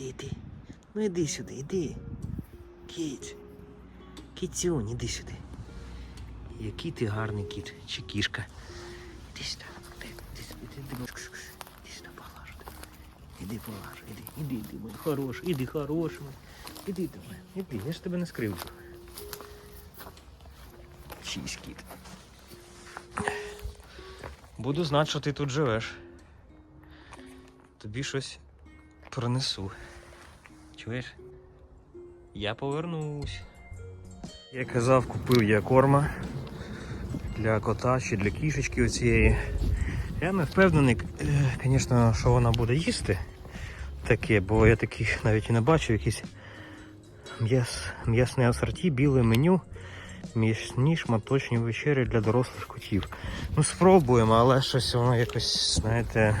Іди, іди. Ну іди сюди, іди. Кіць. Кіцюнь, іди сюди. Який ти гарний кіт, чи кішка. Іди сюди. Іди, сюди, поглажу. Іди поглажу, іди, іди, іди, мой хороший, іди хороший. Іди до мене, іди, я ж тебе не скривджу. Чийсь кіт. Буду знати, що ти тут живеш. Тобі щось принесу. Чуєш? Я повернусь. Я казав, купив я корма для кота чи для кішечки оцієї. Я не впевнений, звісно, що вона буде їсти таке, бо я таких навіть і не бачив. Якісь м'ясне асорті, біле меню, м'ясні шматочні вечері для дорослих котів. Ну, спробуємо, але щось воно якось, знаєте,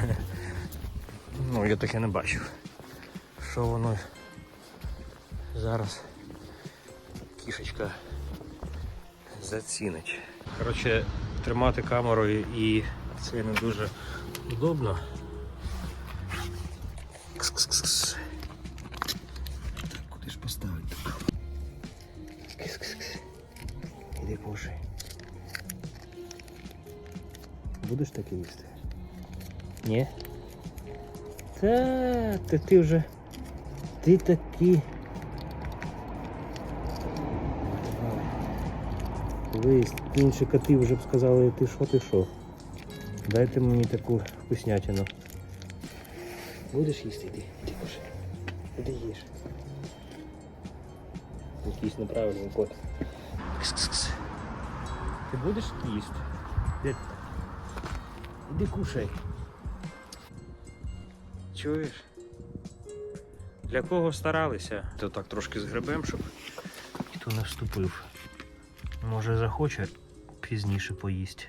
ну, я таке не бачив. Що воно зараз кішечка зацінить. Коротше, тримати камерою і це не дуже удобно. Кс-кс-кс. Так, куди ж поставити? Іди кушай. Будеш таке їсти? Ні? Та, та ти вже. Ти такий. Вись, інші коти вже б сказали, ти що, ти що. Дайте мені таку вкуснятину. Будеш їсти, іди кушай. Іди їж. Якийсь неправильний кот. Кс-кс-кс. Ти будеш їсти? Іди кушай. Чуєш? Для кого старалися? То так трошки згребем, щоб ніхто не вступив. Може захоче пізніше поїсть.